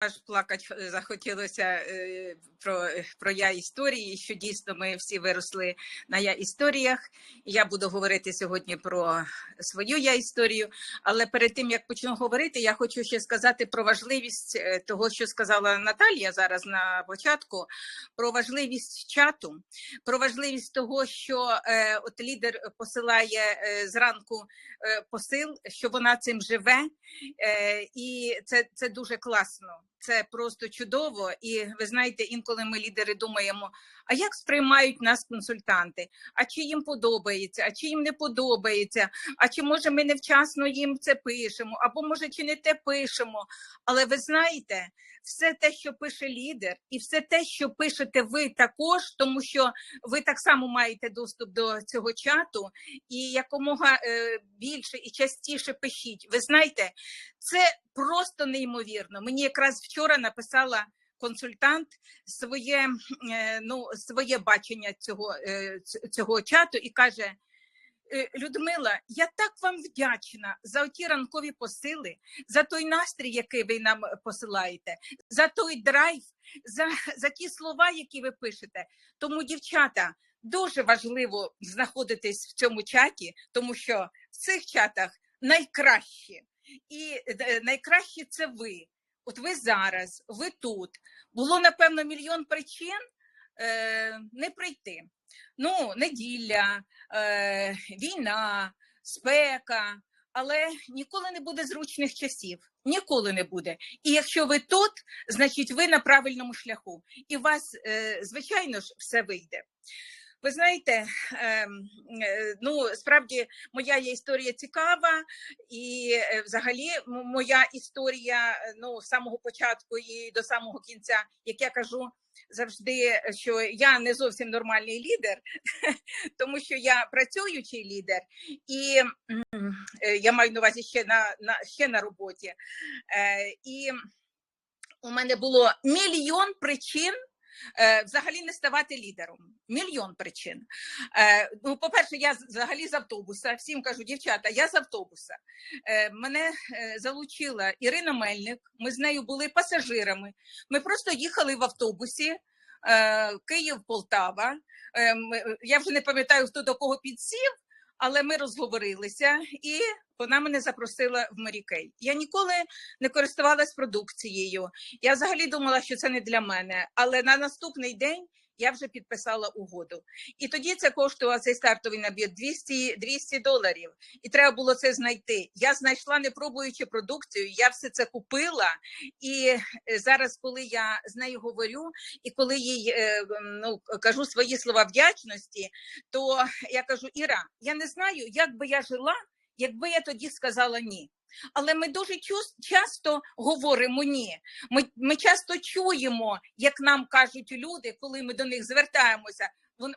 аж плакати е, захотілося е, про, про я історії, що дійсно ми всі виросли на я історіях. Я буду говорити сьогодні про свою я історію. Але перед тим як почну говорити, я хочу ще сказати про важливість е, того, що сказала Наталія зараз на початку, про важливість чату, про важливість того, що е, от лідер посилає е, зранку е, посил, що вона цим живе, е, і це, це дуже класно. Це просто чудово. І ви знаєте, інколи ми лідери думаємо, а як сприймають нас консультанти? А чи їм подобається, а чи їм не подобається, а чи може ми невчасно їм це пишемо, або може чи не те пишемо. Але ви знаєте, все те, що пише лідер, і все те, що пишете ви також, тому що ви так само маєте доступ до цього чату, і якомога е, більше і частіше пишіть. Ви знаєте, це просто неймовірно. Мені якраз вчора написала консультант своє, е, ну, своє бачення цього, е, цього чату і каже. «Е, Людмила, я так вам вдячна за ті ранкові посили, за той настрій, який ви нам посилаєте, за той драйв, за, за ті слова, які ви пишете. Тому, дівчата, дуже важливо знаходитись в цьому чаті, тому що в цих чатах найкраще. І е, найкраще це ви. От ви зараз, ви тут. Було, напевно, мільйон причин е, не прийти. Ну, неділя, е, війна, спека, але ніколи не буде зручних часів. Ніколи не буде. І якщо ви тут, значить ви на правильному шляху. І у вас, е, звичайно ж, все вийде. Ви знаєте, ем, е, ну справді моя є історія цікава, і е, взагалі моя історія е, ну з самого початку і до самого кінця, як я кажу завжди, що я не зовсім нормальний лідер, тому що я працюючий лідер, і я маю на увазі ще на, на ще на роботі. І у мене було мільйон причин. Е, Взагалі не ставати лідером. Мільйон причин. Е, ну, по-перше, я взагалі з автобуса. Всім кажу, дівчата, я з автобуса. Е, мене залучила Ірина Мельник. Ми з нею були пасажирами. Ми просто їхали в автобусі. Київ-Полтава. Е, Я вже не пам'ятаю, хто до кого підсів, але ми розговорилися, і вона мене запросила в Марікей. Я ніколи не користувалась продукцією. Я взагалі думала, що це не для мене. Але на наступний день я вже підписала угоду. І тоді це коштував цей стартовий набір 200, 200 доларів. І треба було це знайти. Я знайшла, не пробуючи продукцію, я все це купила. І е, зараз, коли я з нею говорю, і коли їй е, ну, кажу свої слова вдячності, то я кажу: Іра, я не знаю, як би я жила, якби я тоді сказала ні. Але ми дуже часто говоримо ні. Ми, ми часто чуємо, як нам кажуть люди, коли ми до них звертаємося. Вони,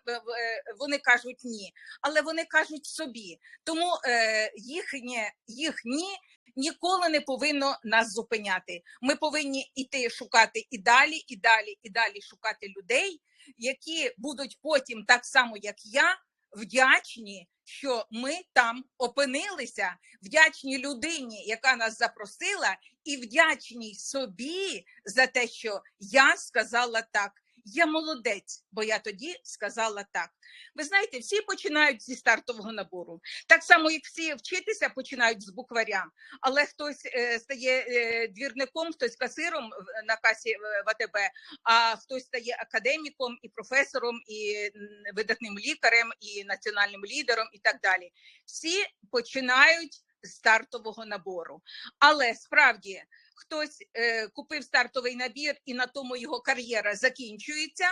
вони кажуть ні, але вони кажуть собі. Тому е, їхнє їх ні ніколи не повинно нас зупиняти. Ми повинні іти шукати і далі, і далі, і далі шукати людей, які будуть потім, так само як я, вдячні, що ми там опинилися, вдячні людині, яка нас запросила, і вдячні собі за те, що я сказала так. Я молодець, бо я тоді сказала так. Ви знаєте, всі починають зі стартового набору. Так само, як всі вчитися починають з букваря, але хтось е, стає е, двірником, хтось касиром на касі в АТБ, а хтось стає академіком і професором, і видатним лікарем, і національним лідером, і так далі. Всі починають з стартового набору. Але справді хтось е, купив стартовий набір, і на тому його кар'єра закінчується,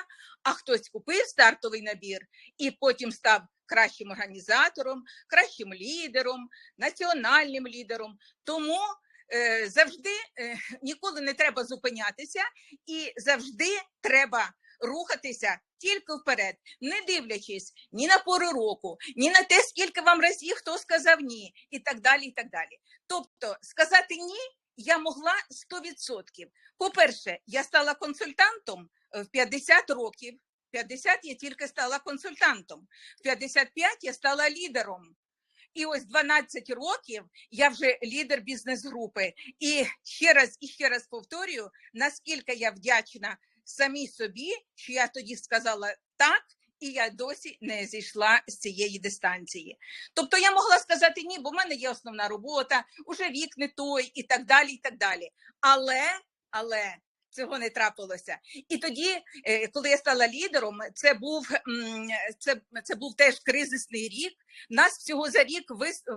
а хтось купив стартовий набір і потім став кращим організатором, кращим лідером, національним лідером. Тому е, завжди е, ніколи не треба зупинятися і завжди треба рухатися тільки вперед, не дивлячись ні на пору року, ні на те, скільки вам разів хто сказав ні, і так далі. і так далі. Тобто сказати ні я могла 100%. По-перше, я стала консультантом е, в 50 років. 50 я тільки стала консультантом. В 55 я стала лідером. І ось 12 років я вже лідер бізнес-групи. І ще раз і ще раз повторюю, наскільки я вдячна самій собі, що я тоді сказала так. І я досі не зійшла з цієї дистанції. Тобто я могла сказати ні, бо в мене є основна робота, уже вік не той, і так далі. і так далі. Але, але цього не трапилося. І тоді, е, коли я стала лідером, це був це, це був теж кризисний рік. Нас всього за рік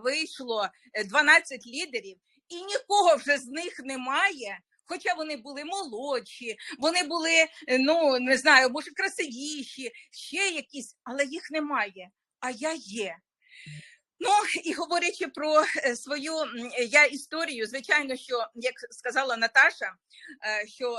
вийшло е, 12 лідерів, і нікого вже з них немає. Хоча вони були молодші, вони були, е, ну не знаю, може красивіші, ще якісь, але їх немає. А я є. Ну і говорячи про е, свою я історію, звичайно, що як сказала Наташа, е, що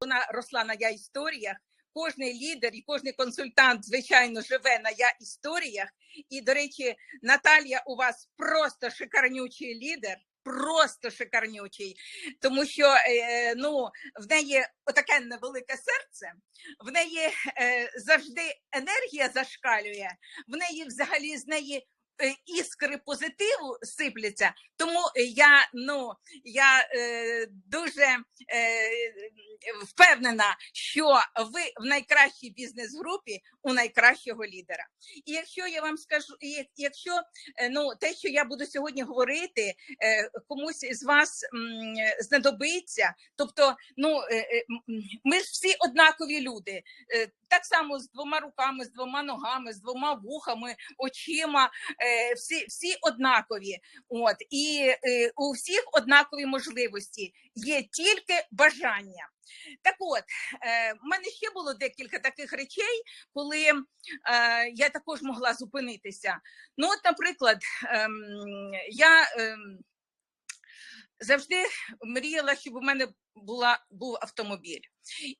вона росла на я історіях. Кожний лідер і кожний консультант, звичайно, живе на я історіях. І, до речі, Наталія у вас просто шикарнючий лідер. Просто шикарнючий, тому що е, ну в неї отаке невелике серце, в неї е, завжди енергія зашкалює, в неї взагалі з неї іскри позитиву сипляться. Тому я ну я е, дуже е, впевнена, що ви в найкращій бізнес-групі у найкращого лідера. І якщо я вам скажу, якщо е, ну те, що я буду сьогодні говорити, е, комусь із вас м, знадобиться, тобто, ну е, е, ми ж всі однакові люди, е, так само з двома руками, з двома ногами, з двома вухами, очима, е, всі, всі однакові. От і е, у всіх однакові можливості, є тільки бажання. Так от, е, в мене ще було декілька таких речей, коли е, я також могла зупинитися. Ну, от, наприклад, ем, я ем, завжди мріяла, щоб у мене була, був автомобіль.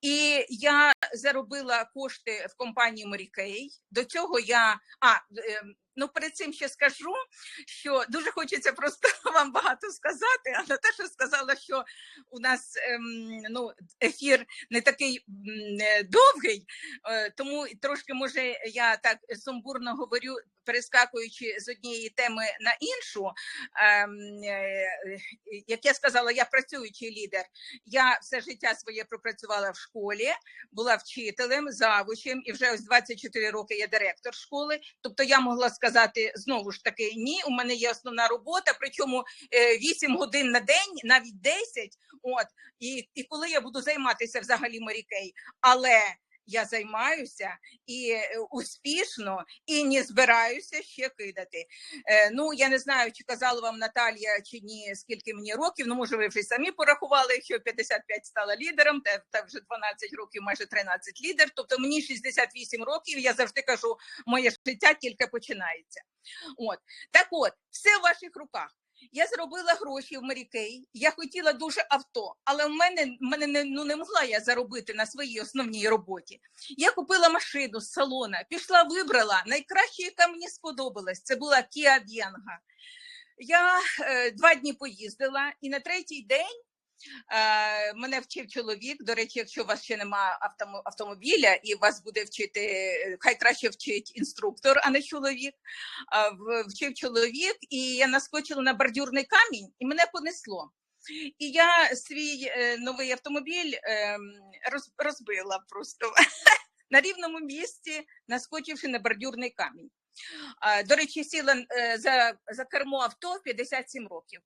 І я заробила кошти в компанії Морікей. До цього я. А, ем, ну перед цим ще скажу, що дуже хочеться просто вам багато сказати. А Наташа сказала, що у нас ем, ну, ефір не такий е, довгий, е, тому трошки може я так сумбурно говорю, перескакуючи з однієї теми на іншу. Ем, е, як я сказала, я працюючий лідер. Я все життя своє пропрацювала в школі, була вчителем, завучем, і вже ось 24 роки я директор школи. Тобто я могла сказати знову ж таки ні, у мене є основна робота, причому е, 8 годин на день, навіть 10. От і, і коли я буду займатися взагалі морікей, але я займаюся і е, успішно, і не збираюся ще кидати. Е, ну я не знаю, чи казала вам Наталія чи ні, скільки мені років. Ну може, ви вже самі порахували, що 55 стала лідером, та, та вже 12 років, майже 13 лідер. Тобто мені 68 років. Я завжди кажу, моє життя тільки починається. От так, от все в ваших руках. Я заробила гроші в Марікей. Я хотіла дуже авто, але в мене, мене не, ну, не могла я заробити на своїй основній роботі. Я купила машину з салона, пішла, вибрала найкраще, яка мені сподобалась. Це була Kia Venga. Я е, два дні поїздила, і на третій день мене вчив чоловік. До речі, якщо у вас ще немає автомобіля і вас буде вчити, е, хай краще вчить інструктор, а не чоловік. Вчив чоловік, і я наскочила на бордюрний камінь, і мене понесло. І я свій е, новий автомобіль ем, розбила просто на рівному місці, наскочивши на бордюрний камінь. До речі, сіла е, за, за кермо авто в 57 років.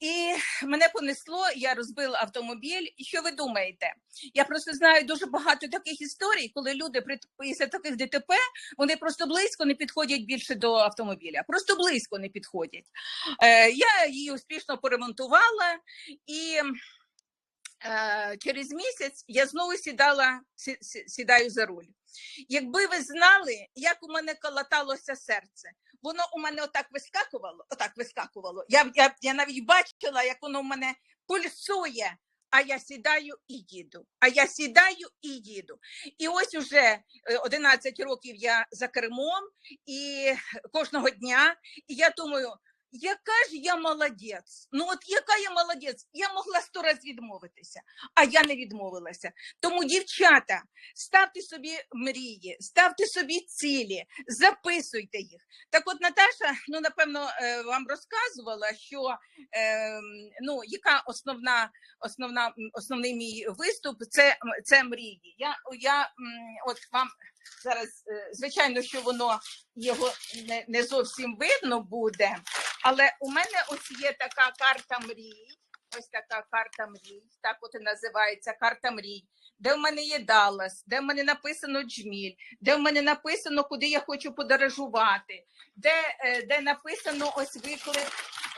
І мене понесло, я розбила автомобіль. І що ви думаєте? Я просто знаю дуже багато таких історій, коли люди після таких ДТП вони просто близько не підходять більше до автомобіля. Просто близько не підходять. Е, я її успішно поремонтувала, і через місяць я знову сідала, сі- сі- сідаю за руль. Якби ви знали, як у мене колоталося серце, воно у мене отак вискакувало, отак вискакувало. Я, я, я навіть бачила, як воно в мене пульсує. А я сідаю і їду. А я сідаю і їду. І ось уже е, 11 років я за кермом, і кожного дня. І я думаю, яка ж я молодець. Ну от яка я молодець, я могла сто разів відмовитися, а я не відмовилася. Тому, дівчата, ставте собі мрії, ставте собі цілі, записуйте їх. Так от Наташа, ну напевно, е, вам розказувала, що е, ну, яка основна, основна, основний мій виступ це, це мрії. Я, я от вам зараз, е, звичайно, що воно його не, не зовсім видно буде, але у мене ось є така карта мрій. Ось така карта мрій, так от і називається карта мрій, де в мене є Даллас, де в мене написано Джміль, де в мене написано, куди я хочу подорожувати, де, е, де написано ось виклик,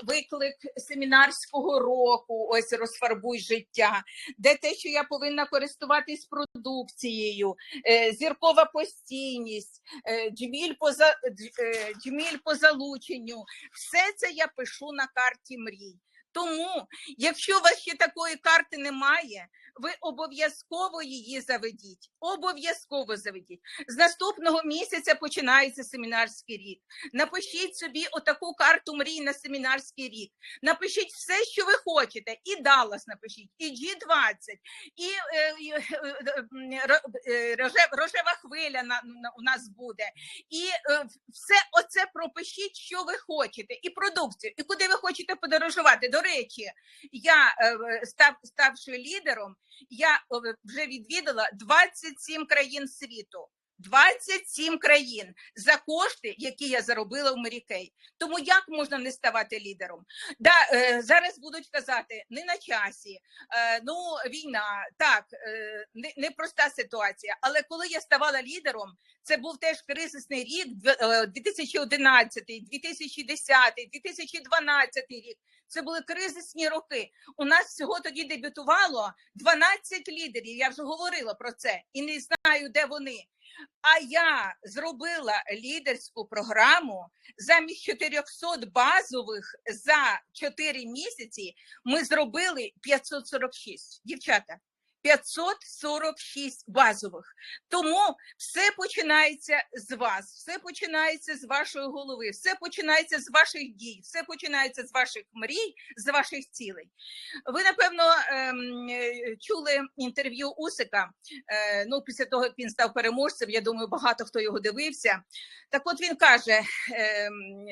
виклик семінарського року, ось розфарбуй життя, де те, що я повинна користуватись продукцією, е, зіркова постійність, е, джміль по, за, дж- е, джміль по залученню. Все це я пишу на карті мрій. Тому, якщо у вас ще такої карти немає, ви обов'язково її заведіть. Обов'язково заведіть. З наступного місяця починається семінарський рік. Напишіть собі отаку карту мрій на семінарський рік. Напишіть все, що ви хочете. І Даллас напишіть, і G20, і е, е, е, е, роже- рожева хвиля на, на- у нас буде. І е, все оце пропишіть, що ви хочете, і продукцію, і куди ви хочете подорожувати. Речі, я е, став, ставши лідером, я е, вже відвідала 27 країн світу. 27 країн за кошти, які я заробила в Мерікей. Тому як можна не ставати лідером? Да, е, зараз будуть казати не на часі. Е, ну, війна, так, е, не- непроста ситуація. Але коли я ставала лідером, це був теж кризисний рік, дв- е, 2011, 2010, 2012 рік. Це були кризисні роки. У нас всього тоді дебютувало 12 лідерів. Я вже говорила про це і не знаю, де вони. А я зробила лідерську програму замість 400 базових за 4 місяці. Ми зробили 546. Дівчата, 546 базових. Тому все починається з вас, все починається з вашої голови, все починається з ваших дій, все починається з ваших мрій, з ваших цілей. Ви, напевно, ем, чули інтерв'ю Усика. Е, ну, після того, як він став переможцем, я думаю, багато хто його дивився. Так от він каже: ем,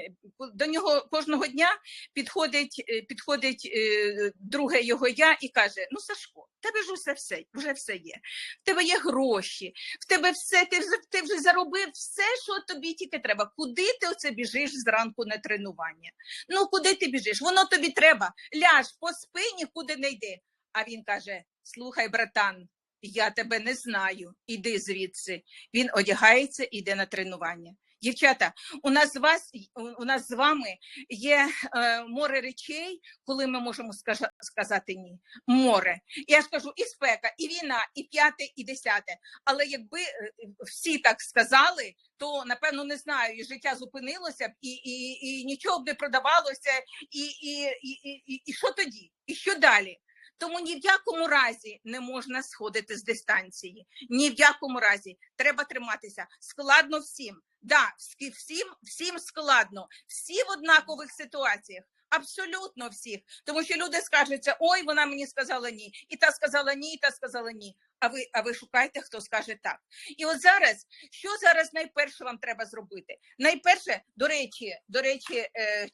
до нього кожного дня підходить, е, підходить е, друге його я і каже: Ну, Сашко, тебе ж усе все, вже все є. В тебе є гроші, в тебе все, ти вже, ти вже заробив все, що тобі тільки треба. Куди ти оце біжиш зранку на тренування? Ну, куди ти біжиш? Воно тобі треба. Ляж, поспи, нікуди не йди. А він каже: Слухай, братан, я тебе не знаю. Іди звідси. Він одягається і йде на тренування. Дівчата, у нас з вас у- нас з вами є е, море речей, коли ми можемо скажа- сказати ні. Море. Я ж кажу, і спека, і війна, і п'яте, і десяте. Але якби е, всі так сказали, то напевно не знаю, і життя зупинилося б, і, і, і нічого б не продавалося, і, і, і, і, і, і що тоді? І що далі? Тому ні в якому разі не можна сходити з дистанції. Ні в якому разі треба триматися. Складно всім. Да, всім, всім складно, всі в однакових ситуаціях. Абсолютно всіх, тому що люди скажуться: ой, вона мені сказала ні, і та сказала ні, і та сказала ні. А ви, а ви шукаєте, хто скаже так. І от зараз, що зараз найперше вам треба зробити? Найперше, до речі, до речі, е,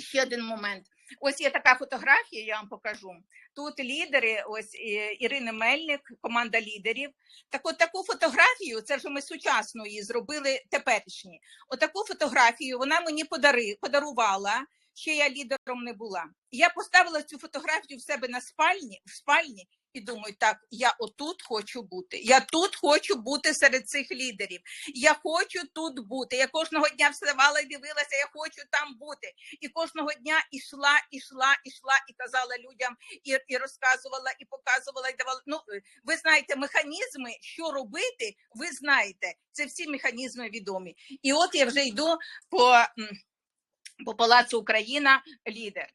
ще один момент. Ось є така фотографія, я вам покажу. Тут лідери, ось е, Ірина Мельник, команда лідерів. Так от таку фотографію, це вже ми сучасно її зробили теперішні. Отаку фотографію вона мені подари, подарувала, ще я лідером не була. Я поставила цю фотографію в себе на спальні, в спальні і думаю, так, я отут хочу бути. Я тут хочу бути серед цих лідерів. Я хочу тут бути. Я кожного дня вставала і дивилася, я хочу там бути. І кожного дня ішла, ішла, ішла і казала людям, і, і розказувала, і показувала, і давала. Ну, е, ви знаєте, механізми, що робити, ви знаєте. Це всі механізми відомі. І от я вже йду по, по Палацу Україна лідер.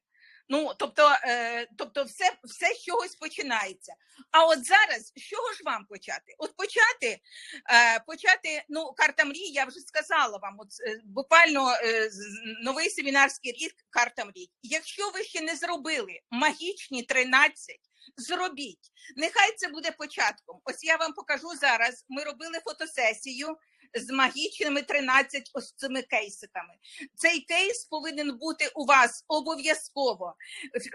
Ну, тобто, е, тобто все, все з чогось починається. А от зараз з чого ж вам почати? От почати, е, почати, ну, карта мрій, я вже сказала вам, от е, буквально е, новий семінарський рік карта мрій. Якщо ви ще не зробили магічні 13, зробіть. Нехай це буде початком. Ось я вам покажу зараз. Ми робили фотосесію з магічними 13 ось цими кейсиками. Цей кейс повинен бути у вас обов'язково.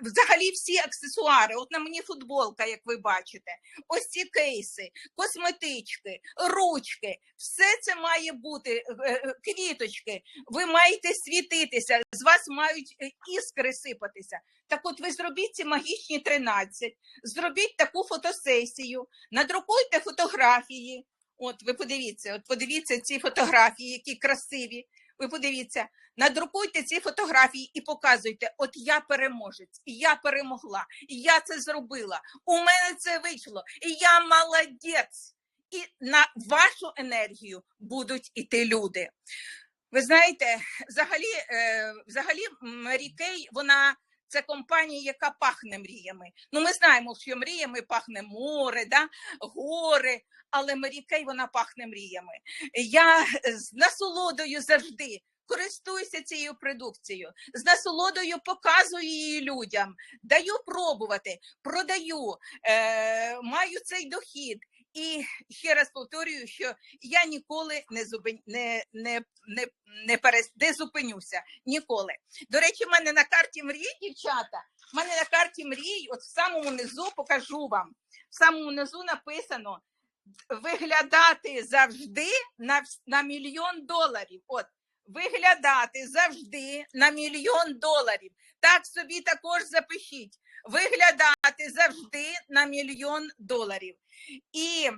Взагалі всі аксесуари. От на мені футболка, як ви бачите, ось ці кейси, косметички, ручки, все це має бути, е, е, квіточки. Ви маєте світитися, з вас мають е, іскри сипатися. Так от ви зробіть ці магічні 13, зробіть таку фотосесію, надрукуйте фотографії. От ви подивіться, от подивіться ці фотографії, які красиві. Ви подивіться, надрукуйте ці фотографії і показуйте: от я переможець, і я перемогла, і я це зробила. У мене це вийшло, і я молодець. І на вашу енергію будуть іти люди. Ви знаєте, взагалі, е, взагалі Кей, вона це компанія, яка пахне мріями. Ну, ми знаємо, що мріями пахне море, да? гори, але Мері вона пахне мріями. Я з насолодою завжди користуюся цією продукцією, з насолодою показую її людям, даю пробувати, продаю, е, маю цей дохід. І ще раз повторюю, що я ніколи не зупин... не, не, не, не, перес... не зупинюся. Ніколи. До речі, в мене на карті мрій, дівчата, в мене на карті мрій, от в самому низу покажу вам. В самому низу написано виглядати завжди на, на мільйон доларів. От виглядати завжди на мільйон доларів. Так собі також запишіть. Виглядати завжди на мільйон доларів. І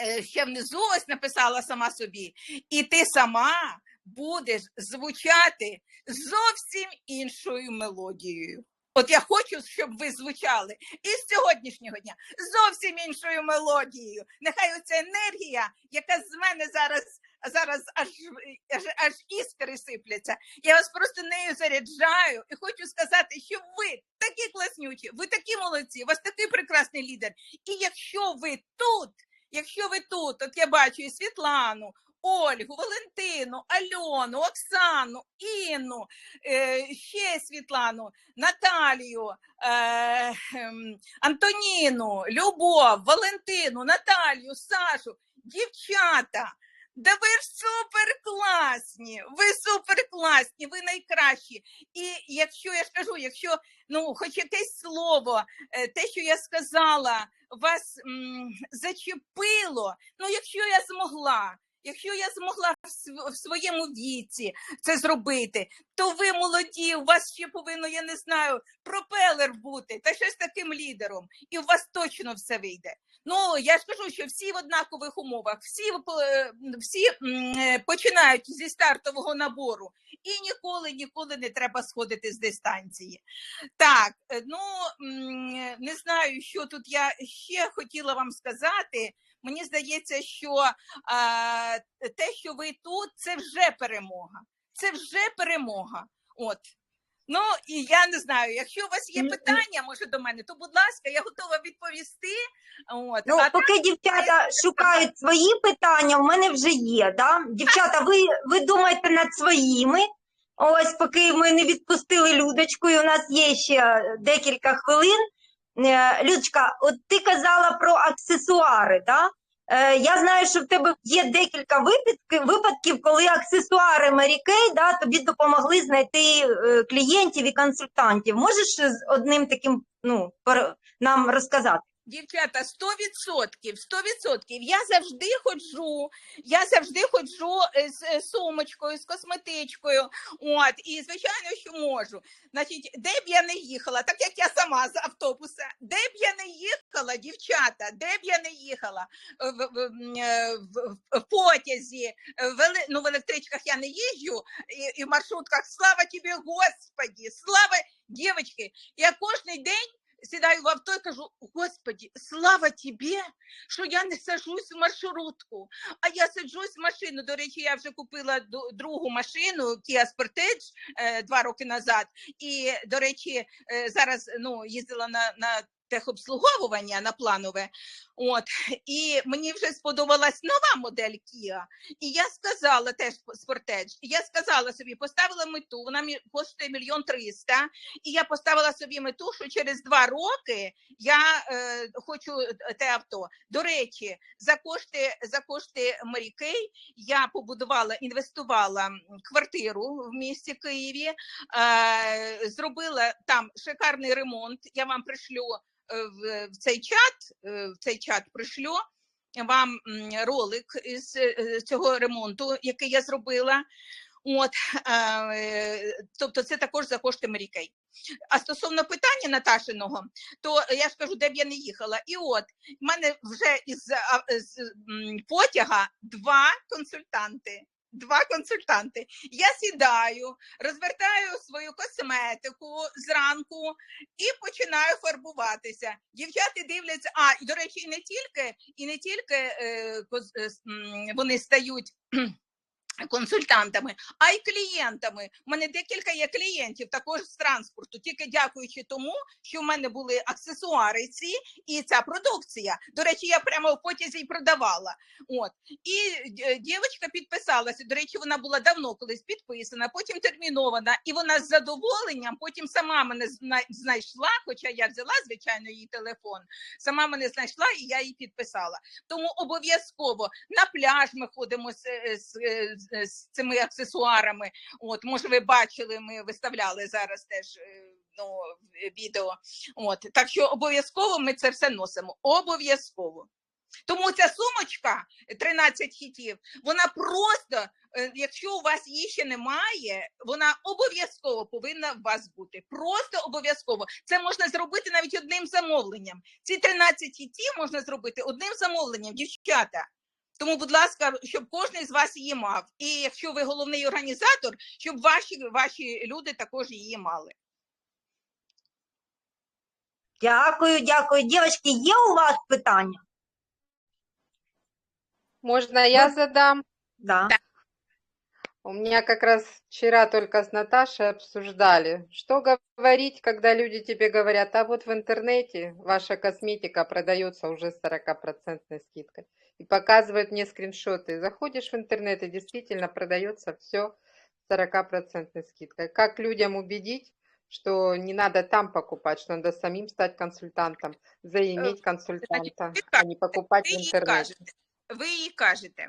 е, ще внизу ось написала сама собі, і ти сама будеш звучати зовсім іншою мелодією. От я хочу, щоб ви звучали із сьогоднішнього дня зовсім іншою мелодією. Нехай оця енергія, яка з мене зараз, зараз аж, аж, аж іскри сипляться. Я вас просто нею заряджаю і хочу сказати, що ви такі класнючі, ви такі молодці, у вас такий прекрасний лідер. І якщо ви тут, якщо ви тут, от я бачу і Світлану, Ольгу, Валентину, Альону, Оксану, Інну, е, ще Світлану, Наталію, е, Антоніну, Любов, Валентину, Наталію, Сашу, дівчата. Да ви ж супер класні, ви супер класні, ви найкращі. І якщо я ж кажу, якщо ну, хоч якесь слово, е, те, що я сказала, вас м, зачепило, ну якщо я змогла, якщо я змогла в своєму віці це зробити, то ви молоді, у вас ще повинно, я не знаю, пропелер бути, та щось таким лідером, і у вас точно все вийде. Ну я ж кажу, що всі в однакових умовах, всі всі е, починають зі стартового набору, і ніколи, ніколи не треба сходити з дистанції. Так, е, ну не знаю, що тут я ще хотіла вам сказати. Мені здається, що а, те, що ви тут, це вже перемога. Це вже перемога. От. Ну і я не знаю, якщо у вас є питання, може до мене, то будь ласка, я готова відповісти. От. Ну, а поки дівчата шукають свої питання, у мене вже є. Да? Дівчата, ви, ви думаєте над своїми. Ось, поки ми не відпустили Людочку, і у нас є ще декілька хвилин. Е, Людочка, от ти казала про аксесуари, да? Е, Я знаю, що в тебе є декілька випадків, коли аксесуари Mary Kay, да, тобі допомогли знайти е, клієнтів і консультантів. Можеш з одним таким ну, нам розказати? Дівчата, 100%, 100%. Я завжди ходжу, я завжди ходжу е, з е, сумочкою, з косметичкою. От, і звичайно, що можу. Значить, де б я не їхала, так як я сама з автобуса, де б я не їхала, дівчата, де б я не їхала в, в, е, в, в потязі, е, в, ну, в електричках я не їжджу, і, і в маршрутках. Слава тобі, Господі! Слава, дівчатки! Я кожен день сідаю в авто і кажу: Господі, слава тобі, що я не сажусь в маршрутку. А я саджусь в машину. До речі, я вже купила другу машину Kia Sportage е, два роки назад. І, до речі, е, зараз ну, їздила на, на техобслуговування на планове. От, і мені вже сподобалась нова модель Kia. І я сказала теж і я сказала собі, поставила мету, вона коштує мільйон триста, і я поставила собі мету, що через два роки я е, хочу те авто. До речі, за кошти за кошти Mary я побудувала, інвестувала квартиру в місті Києві, е, зробила там шикарний ремонт. Я вам пришлю е, в, в цей чат. е, В цей чат пришлю вам ролик із е, цього ремонту, який я зробила. От, е, тобто, це також за кошти Mary А стосовно питання Наташиного, то я ж кажу, де б я не їхала. І от в мене вже із а, з потяга два консультанти. Два консультанти. Я сідаю, розвертаю свою косметику зранку і починаю фарбуватися. Дівчата дивляться. А і до речі, і не тільки, і не тільки е, е, вони стають. Консультантами, а й клієнтами. У мене декілька є клієнтів також з транспорту, тільки дякуючи тому, що в мене були аксесуари ці і ця продукція. До речі, я прямо в потязі й продавала. От і е, дівчинка підписалася. До речі, вона була давно колись підписана, потім термінована, і вона з задоволенням потім сама мене зна- знайшла. Хоча я взяла звичайно її телефон, сама мене знайшла і я її підписала. Тому обов'язково на пляж ми ходимо з, е, з, е, з- цими аксесуарами. От, може, ви бачили, ми виставляли зараз теж е, ну, відео. От, так що обов'язково ми це все носимо. Обов'язково. Тому ця сумочка 13 хітів, вона просто, е, якщо у вас її ще немає, вона обов'язково повинна у вас бути. Просто обов'язково. Це можна зробити навіть одним замовленням. Ці 13 хітів можна зробити одним замовленням, дівчата. Тому, будь ласка, щоб кожен з вас її мав. І якщо ви головний організатор, щоб ваші, ваші люди також її мали. Дякую, дякую. Дівчатки, є у вас питання? Можна я задам? Да. У меня как раз вчера только с Наташей обсуждали, что говорить, когда люди тебе говорят, а вот в интернете ваша косметика продается уже с 40% скидкой. И показывают мне скриншоты. Заходишь в интернет, и действительно продается все с 40% скидкой. Как людям убедить, что не надо там покупать, что надо самим стать консультантом, заиметь консультанта, а не покупать в интернете? Ви їй кажете,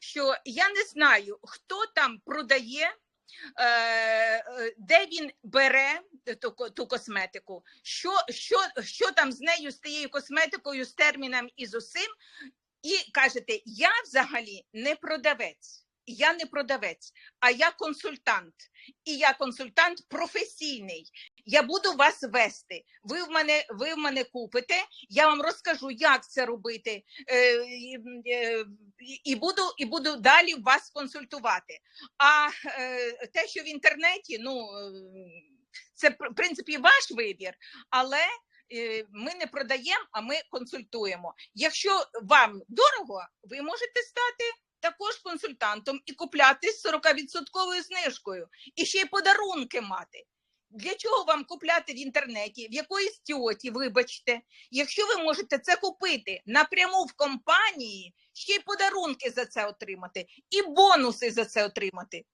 що я не знаю, хто там продає, е, е, де він бере ту, ту косметику, що, що, що там з нею, з тією косметикою, з терміном і з усім. І кажете, я взагалі не продавець. Я не продавець, а я консультант. І я консультант професійний. Я буду вас вести. Ви в мене, ви в мене купите, я вам розкажу, як це робити, е, е, і- буду і буду далі вас консультувати. А е, те, що в інтернеті, ну це в принципі ваш вибір, але е, ми не продаємо, а ми консультуємо. Якщо вам дорого, ви можете стати. Також консультантом і купляти з 40% знижкою, і ще й подарунки мати. Для чого вам купляти в інтернеті, в якоїсь тьоті, вибачте, якщо ви можете це купити напряму в компанії, ще й подарунки за це отримати, і бонуси за це отримати.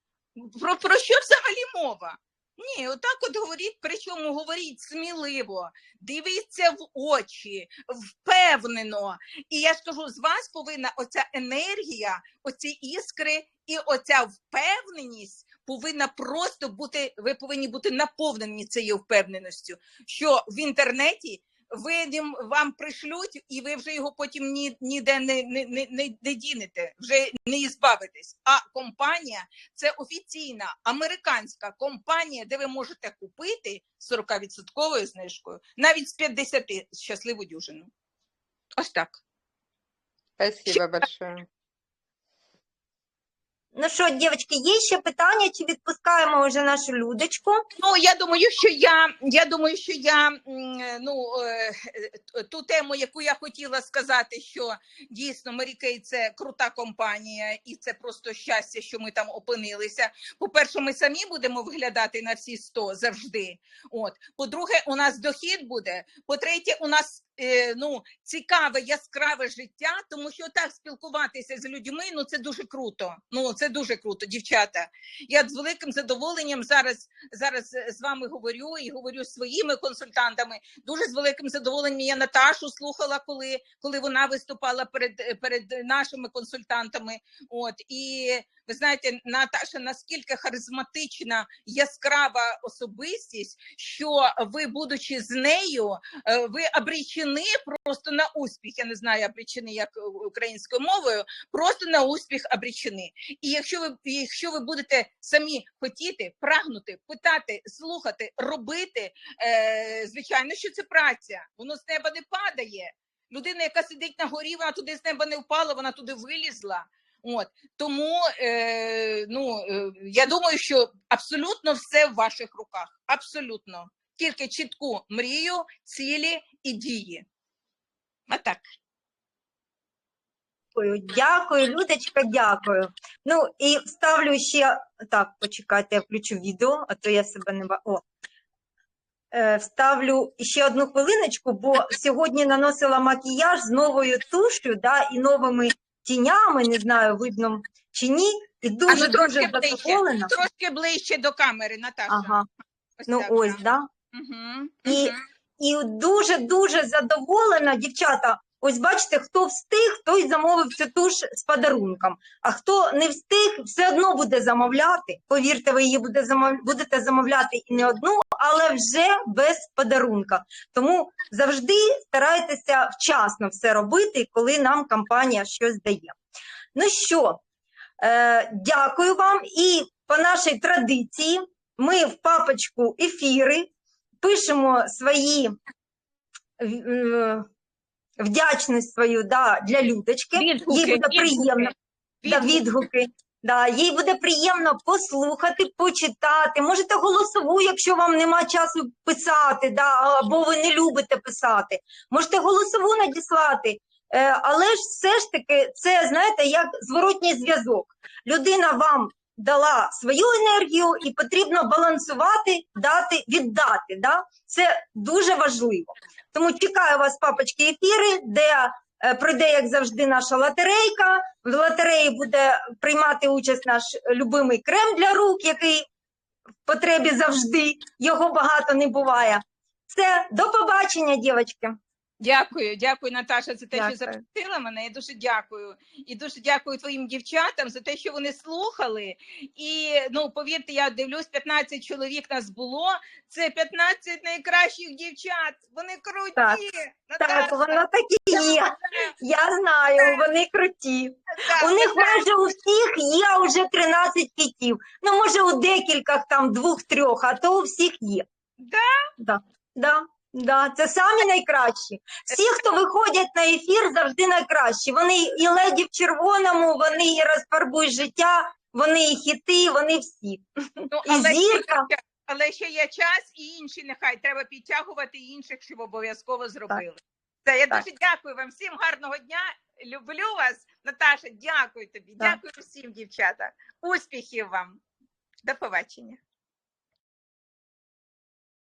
Про, про що взагалі мова? Ні, отак от говоріть, причому говоріть сміливо, дивіться в очі, впевнено. І я ж кажу, з вас повинна оця енергія, оці іскри і оця впевненість повинна просто бути, ви повинні бути наповнені цією впевненістю, що в інтернеті ви вам пришлють, і ви вже його потім ні, ніде не, не, не, не, не дінете, вже не збавитесь. А компанія це офіційна американська компанія, де ви можете купити з 40% знижкою, навіть з 50 щасливу дюжину. Ось так. Спасибо большое. Ну що, дівчатки, є ще питання, чи відпускаємо вже нашу Людочку? Ну, я думаю, що я, я думаю, що я ну, е, е, ту тему, яку я хотіла сказати, що дійсно Марікей це крута компанія, і це просто щастя, що ми там опинилися. По-перше, ми самі будемо виглядати на всі 100 завжди. От, по-друге, у нас дохід буде. По-третє, у нас ну, цікаве, яскраве життя, тому що так спілкуватися з людьми, ну це дуже круто. Ну це дуже круто, дівчата. Я з великим задоволенням зараз зараз е, з вами говорю і говорю з своїми консультантами. Дуже з великим задоволенням я Наташу слухала, коли, коли вона виступала перед, е, перед нашими консультантами. От і ви знаєте, Наташа наскільки харизматична, яскрава особистість, що ви, будучи з нею, е, ви обречені просто на успіх. Я не знаю, обречені як е, українською мовою, просто на успіх обречені. І якщо ви, якщо ви будете самі хотіти, прагнути, питати, слухати, робити, е, звичайно, що це праця. Воно з неба не падає. Людина, яка сидить на горі, вона туди з неба не впала, вона туди вилізла. От тому е, ну е, я думаю, що абсолютно все в ваших руках. Абсолютно, тільки чітку мрію, цілі і дії. А так. Дякую, дякую, Людочка, дякую. Ну і вставлю ще так, почекайте, я включу відео, а то я себе не ба. О. Е, вставлю ще одну хвилиночку, бо сьогодні наносила макіяж з новою тушю, да, і новими тінями, не знаю, видно чи ні. І дуже ну, трошки дуже ближче. задоволена. Трошки ближче до камери, Наташа. Ага, Ось ну так, ось, так. да. Угу, І- І дуже дуже задоволена, дівчата. Ось бачите, хто встиг, той замовив цю туш з подарунком. А хто не встиг, все одно буде замовляти. Повірте, ви її буде замов... будете замовляти і не одну, але вже без подарунка. Тому завжди старайтеся вчасно все робити, коли нам компанія щось дає. Ну що, е, дякую вам. І по нашій традиції ми в папочку ефіри пишемо свої е, вдячність свою да, для Людочки. Відгуки, Їй буде відгуки, приємно да, відгуки. відгуки. Да, їй буде приємно послухати, почитати. Можете голосову, якщо вам нема часу писати, да, або ви не любите писати. Можете голосову надіслати. Е, але ж все ж таки, це знаєте, як зворотній зв'язок. Людина вам дала свою енергію, і потрібно балансувати, дати, віддати. Да? Це дуже важливо. Тому чекаю вас, папочки, ефіри, де е, пройде, як завжди, наша лотерейка. В лотереї буде приймати участь наш любимий крем для рук, який в потребі завжди, його багато не буває. Все, до побачення, дівчатки. Дякую, дякую, Наташа, за те, що Дякую. запросила мене. Я дуже дякую. І дуже дякую твоїм дівчатам за те, що вони слухали. І ну, повірте, я дивлюсь, 15 чоловік нас було. Це 15 найкращих дівчат. Вони круті. Так, Наташа, Так, воно так і є. Я знаю, вони круті. так, У них так. майже у всіх є вже 13 китів. Ну, може, у декількох там двох-трьох, а то у всіх є. Да? Да, да, да. Це самі найкращі. Всі, хто виходять на ефір, завжди найкращі. Вони і леді в червоному, вони і розфарбуй життя, вони і хіти, вони всі. Ну, І але, ще зірка. час- але ще є час, і інші нехай треба підтягувати інших, щоб обов'язково зробили. Це я Так. дуже дякую вам. Всім гарного дня. Люблю вас, Наташа. Дякую тобі. Так. Дякую всім, дівчата. Успіхів вам. До побачення.